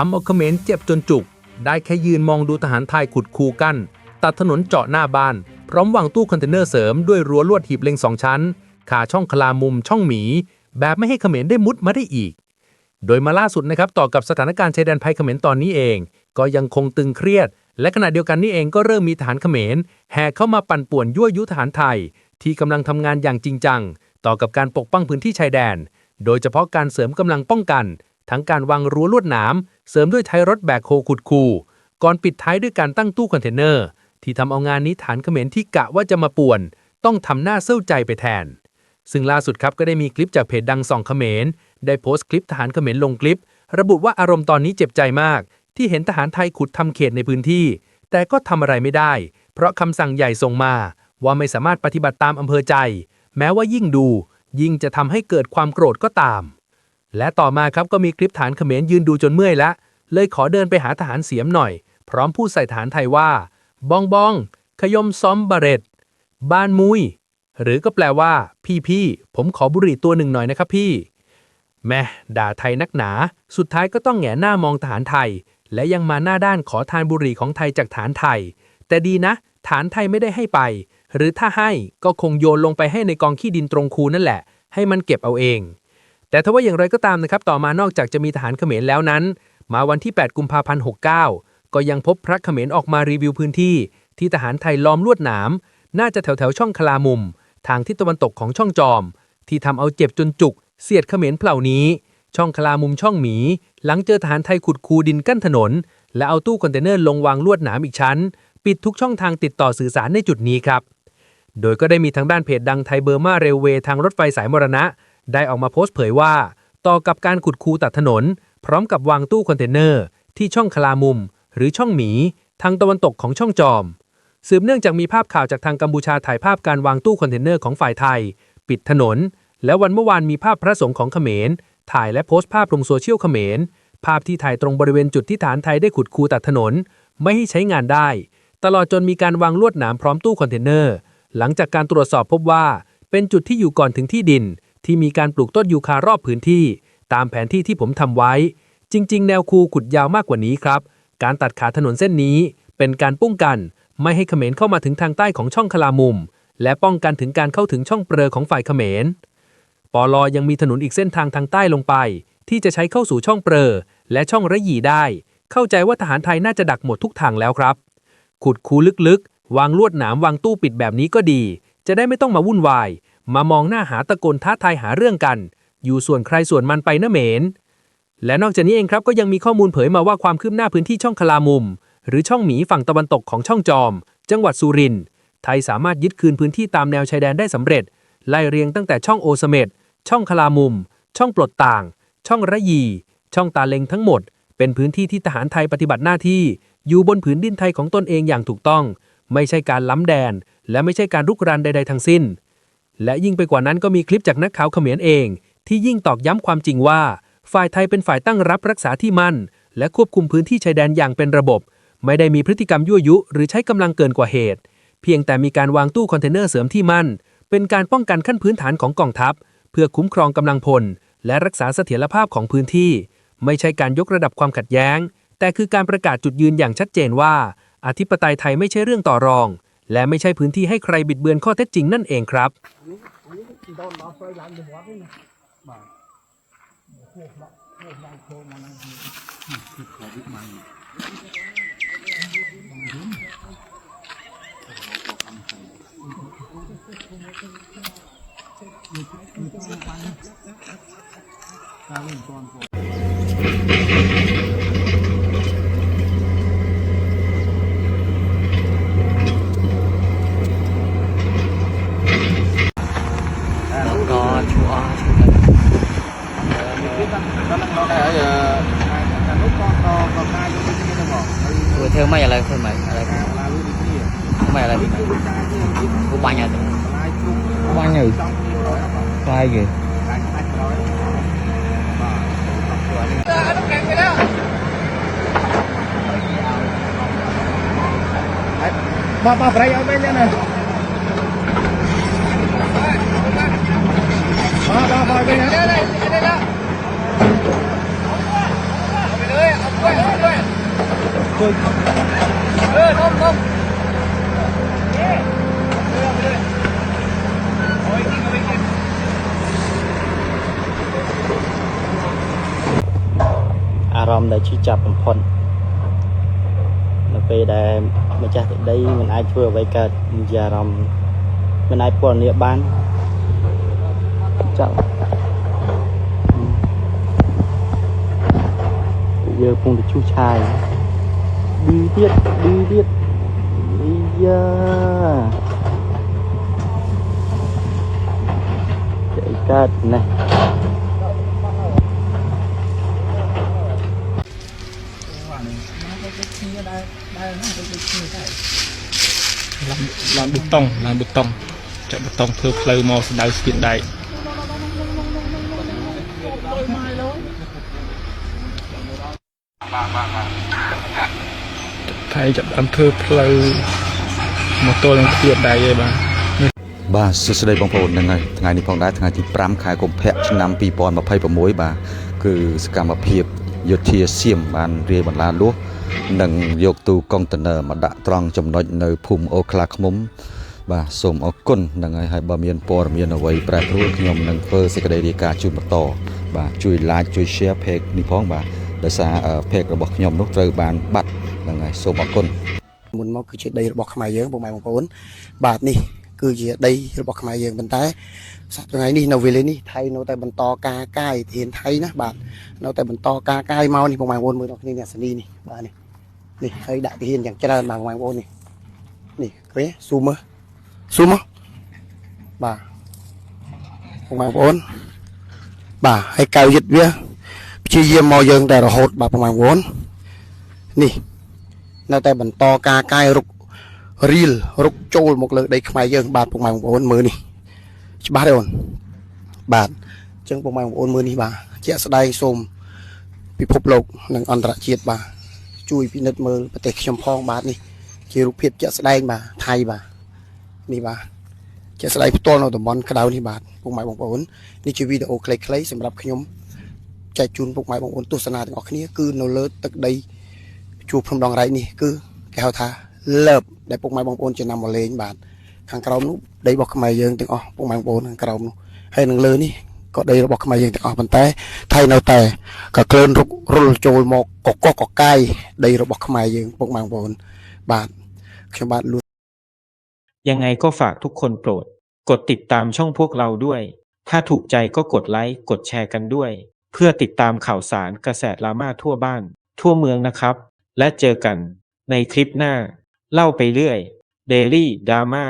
ทำเอาเขมรเจ็บจนจุก ได้แค่ยืนมองดูทหารไทยขุดคูกั้น ตัดถนนเจาะหน้าบ้าน พร้อมวางตู้คอนเทนเนอร์เสริมด้วยรั้วลวดหีบเล็งสองชั้นขาช่องคลามุมช่องหมี แบบไม่ให้เขมรได้มุดมาได้อีก โดยมาล่าสุดนะครับต่อกับสถานการณ์ชายแดนภัยเขมรตอนนี้เอง ก็ยังคงตึงเครียด และขณะเดียวกันนี่เองก็เริ่มมีทหารเขมรแห่เข้ามาปั่นป่วนยั่วยุทหารไทย ที่กำลังทำงานอย่างจริงจัง ต่อกับการปกป้องพื้นที่ชายแดน โดยเฉพาะการเสริมกำลังป้องกัน ทั้งการวางรั้วลวดหนาม เสริมด้วยไทยรถแบกโฮขุดคูก่อนปิดท้ายด้วยการตั้งตู้คอนเทนเนอร์ ที่ทำเอางานนี้ฐานเขมรที่กะว่าจะมาป่วน ต้องทำหน้าเศร้าใจไปแทน ซึ่งล่าสุดครับก็ได้มีคลิปจากเพจดังส่องเขมร ได้โพสต์คลิปทหารเขมรลงคลิป ระบุว่าอารมณ์ตอนนี้เจ็บใจมาก ที่เห็นทหารไทยขุดทำเขตในพื้นที่ แต่ก็ทำอะไรไม่ได้ เพราะคำสั่งใหญ่ส่งมา ว่าไม่สามารถปฏิบัติตามอำเภอใจ แม้ว่ายิ่งดู ยิ่งจะทำให้เกิดความโกรธก็ตาม และต่อมาครับก็มีคลิปฐานเขมรยืนดูจนเมื่อยล้วเลยขอเดินไปหาทหารเสียมหน่อย พร้อมพูดใส่ฐานไทยว่า บองบอง ขยมซ้อมบาเรตบ้านมุย หรือก็แปลว่า พี่พี่ผมขอบุหรี่ตัวหนึ่งหน่อยนะครับพี่ แม่ด่าไทยนักหนา สุดท้ายก็ต้องแหงหน้ามองทหารไทย และยังมาหน้าด้านขอทานบุหรี่ของไทยจากฐานไทย แต่ดีนะ ฐานไทยไม่ได้ให้ไป หรือถ้าให้ก็คงโยนลงไปให้ในกองขี้ดินตรงคูนั่นแหละ ให้มันเก็บเอาเอง แต่ถ้าว่าอย่างไรก็ตามนะครับต่อมานอกจากจะมีทหารเขมรแล้วนั้น มาวันที่ 8 กุมภาพันธ์ 69 ก็ยังพบพระเขมรออกมารีวิวพื้นที่ ที่ทหารไทยล้อมลวดหนาม น่าจะแถวแถวช่องคลามุม ทางทิศตะวันตกของช่องจอม ที่ทำเอาเจ็บจนจุก เสียดเขมรเปล่านี้ ช่องคลามุมช่องหมี หลังเจอทหารไทยขุดคูดินกั้นถนน และเอาตู้คอนเทนเนอร์ลงวางลวดหนามอีกชั้น ปิดทุกช่องทางติดต่อสื่อสารในจุดนี้ครับ โดยก็ได้มีทางด้านเพจดังไทยเบอร์มาเรลเวย์ทางรถไฟสายมรณะ ได้ออกมาโพสต์เผยว่า ต่อกับการขุดคูตัดถนน พร้อมกับวางตู้คอนเทนเนอร์ ที่ช่องคลามุม หรือช่องหมี ทางตะวันตกของช่องจอม สืบเนื่องจากมีภาพข่าวจากทางกัมพูชาถ่ายภาพการวางตู้คอนเทนเนอร์ของฝ่ายไทย ปิดถนน และวันเมื่อวานมีภาพพระสงฆ์ของเขมร ถ่ายและโพสต์ภาพลงโซเชียลเขมร ภาพที่ถ่ายตรงบริเวณจุดที่ฐานไทยได้ขุดคูตัดถนน ไม่ให้ใช้งานได้ ตลอดจนมีการวางลวดหนามพร้อมตู้คอนเทนเนอร์ หลังจากการตรวจสอบพบว่า เป็นจุดที่อยู่ก่อนถึงที่ดิน ที่มีการปลูกต้นยูคารอบพื้นที่ ตามแผนที่ที่ผมทำไว้ จริง ๆ แนวคูขุดยาวมากกว่านี้ครับ การตัดขาถนนเส้นนี้ เป็นการป้องกัน ไม่ให้เขมรเข้ามาถึงทางใต้ของช่องคลามุม และป้องกันถึงการเข้าถึงช่องเปรอของฝ่ายเขมรปอลอยังมีถนนอีกเส้นทางทางใต้ลงไป ที่จะใช้เข้าสู่ช่องเปรอและช่องระยีได้ เข้าใจว่าทหารไทยน่าจะดักหมดทุกทางแล้วครับ ขุดคูลึกๆ วางลวดหนามวางตู้ปิดแบบนี้ก็ดี จะได้ไม่ต้องมาวุ่นวาย มามองหน้าหาตะโกนท้าทายหาเรื่องกัน อยู่ส่วนใครส่วนมันไปนะเหมน และนอกจากนี้เองครับก็ยังมีข้อมูลเผยมาว่าความคืบหน้าพื้นที่ช่องคลามุม หรือช่องหมีฝั่งตะวันตกของช่องจอม จังหวัดสุรินทร์ไทยสามารถยึดคืนพื้นที่ตามแนวชายแดนได้สำเร็จ ไล่เรียงตั้งแต่ช่องโอสเมดช่องคลามุม ช่องปลดต่าง ช่องระยี ช่องตาเลงทั้งหมด เป็นพื้นที่ที่ทหารไทยปฏิบัติหน้าที่ อยู่บนผืนดินไทยของตนเองอย่างถูกต้อง ไม่ใช่การล้ำแดน และไม่ใช่การรุกรานใด ๆ ทั้งสิ้น และยิ่งไปกว่านั้นก็มีคลิปจากนักข่าวเขมรเอง ที่ยิ่งตอกย้ำความจริงว่า ฝ่ายไทยเป็นฝ่ายตั้งรับรักษาที่มั่น และควบคุมพื้นที่ชายแดนอย่างเป็นระบบ ไม่ได้มีพฤติกรรมยั่วยุ หรือใช้กำลังเกินกว่าเหตุ เพียงแต่มีการวางตู้คอนเทนเนอร์เสริมที่มั่น เป็นการป้องกันขั้นพื้นฐานของกองทัพ เพื่อคุ้มครองกำลังพล และรักษาเสถียรภาพของพื้นที่ ไม่ใช่การยกระดับความขัดแย้ง แต่คือการประกาศจุดยืนอย่างชัดเจนว่า อธิปไตยไทยไม่ใช่เรื่องต่อรอง และไม่ใช่พื้นที่ให้ใครบิดเบือนข้อเท็จจริงนั่นเองครับ có của ba nhà ba nhà sai kìa? Ba ba phải ở bên đây nè. Ba ba ba bên đây. Đây đây đây Hãy subscribe cho kênh Ghiền Mì Gõ Để không. bỏ lỡ những video hấp dẫn ម្មណ៍ដែលឈឺចាប់បំផុតនៅពេលដែលម្ចាស់ទឹកដីមិនអាចធ្វើអ្វីកើតជាអារម្មណ៍មិនអាចពណ៌នាបានចាប់យើងពងទៅឈូសឆាយឌីទៀតឌីទៀតអីយ៉ាចេះកើតណាស់ ឡានប៊ូតុងឡានប៊ូតុងចាក់ប៊ូតុងធ្វើផ្លូវមកស្ដៅស្ពានដែកថៃចាប់ដើមធ្វើផ្លូវមកទល់នឹងស្ពានដែកឯងបាទបាទសួស្តីបងប្អូនហ្នឹងហើយថ្ងៃនេះផងដែរថ្ងៃទី5ខែកុម្ភៈឆ្នាំ2026បាទគឺសកម្មភាពយោធាសៀមបានរាយបន្លាលួស និងយកទូកុងតឺន័រមកដាក់ត្រង់ចំណុចនៅភូមិអូក្លាឃ្មុំបាទសូមអរគុណហ្នឹងហើយហើយបើមានព័ត៌មានអ្វីប្រែប្រួលខ្ញុំនឹងធ្វើសេចក្តីរាយការណ៍ជូនបន្តបាទជួយ like ជួយ share page នេះផងបាទដោយសារអឺ page របស់ខ្ញុំនោះត្រូវបានបាត់ហ្នឹងហើយសូមអរគុណមុនមកគឺជាដីរបស់ខ្មែរយើងពុកម៉ែបងប្អូនបាទនេះគឺជាដីរបស់ខ្មែរយើងប៉ុន្តែសប្តាហ៍ថ្ងៃនេះនៅវេលានេះថៃនៅតែបន្តការកាយធានថៃណាបាទនៅតែបន្តការកាយមកនេះពុកម៉ែបងប្អូនមើលដល់គ្នានេះអាសនីនេះបាទនេះ នេះហើយដាក់ធានយ៉ាងច្រើនបាទពុកម៉ែបងប្អូននេះនេះឃើញស៊ូមមើលស៊ូមមកបាទពុកម៉ែបងប្អូនបាទហើយកៅយឹតវាព្យាយាមមកយើងតែរហូតបាទពុកម៉ែបងប្អូននេះនៅតែបន្តការកាយរុករៀលរុកចូលមកលើដីខ្មែរយើងបាទពុកម៉ែបងប្អូនមើលនេះច្បាស់ទេអូនបាទអញ្ចឹងពុកម៉ែបងប្អូនមើលនេះបាទជាក់ស្ដែងសូមពិភពលោកនិងអន្តរជាតិបាទ ជួយពិនិត្យមើលប្រទេសខ្ញុំផងបាទនេះជារូបភាពជាក់ស្ដែងបាទថៃបាទនេះបាទជាក់ស្ដែងផ្ទាល់នៅតំបន់ក្តៅនេះបាទពុកម៉ែបងប្អូននេះជាវីដេអូខ្លីៗសម្រាប់ខ្ញុំចែកជូនពុកម៉ែបងប្អូនទស្សនាទាំងអស់គ្នាគឺនៅលើទឹកដីជួរភ្នំដងរែកនេះគឺគេហៅថាលើបដែលពុកម៉ែបងប្អូនចំណាំមកលេងបាទខាងក្រោមនោះដីរបស់ខ្មែរយើងទាំងអស់ពុកម៉ែបងប្អូនខាងក្រោមនោះហើយនឹងលើនេះ็ได้รบอกมาอย่างแต่อ๋อมันแต่ไทยเราแต่ก็เคลื่อนรุกรุลโจรหมกก็กกไก่ได้เราบอกมาอย่างพวกมังบนบาทชาวบ้านรู้ยังไงก็ฝากทุกคนโปรด กดติดตามช่องพวกเราด้วย ถ้าถูกใจก็กดไลค์กดแชร์กันด้วย เพื่อติดตามข่าวสารกระแสดราม่าทั่วบ้าน ทั่วเมืองนะครับ และเจอกันในคลิปหน้า เล่าไปเรื่อย Daily Drama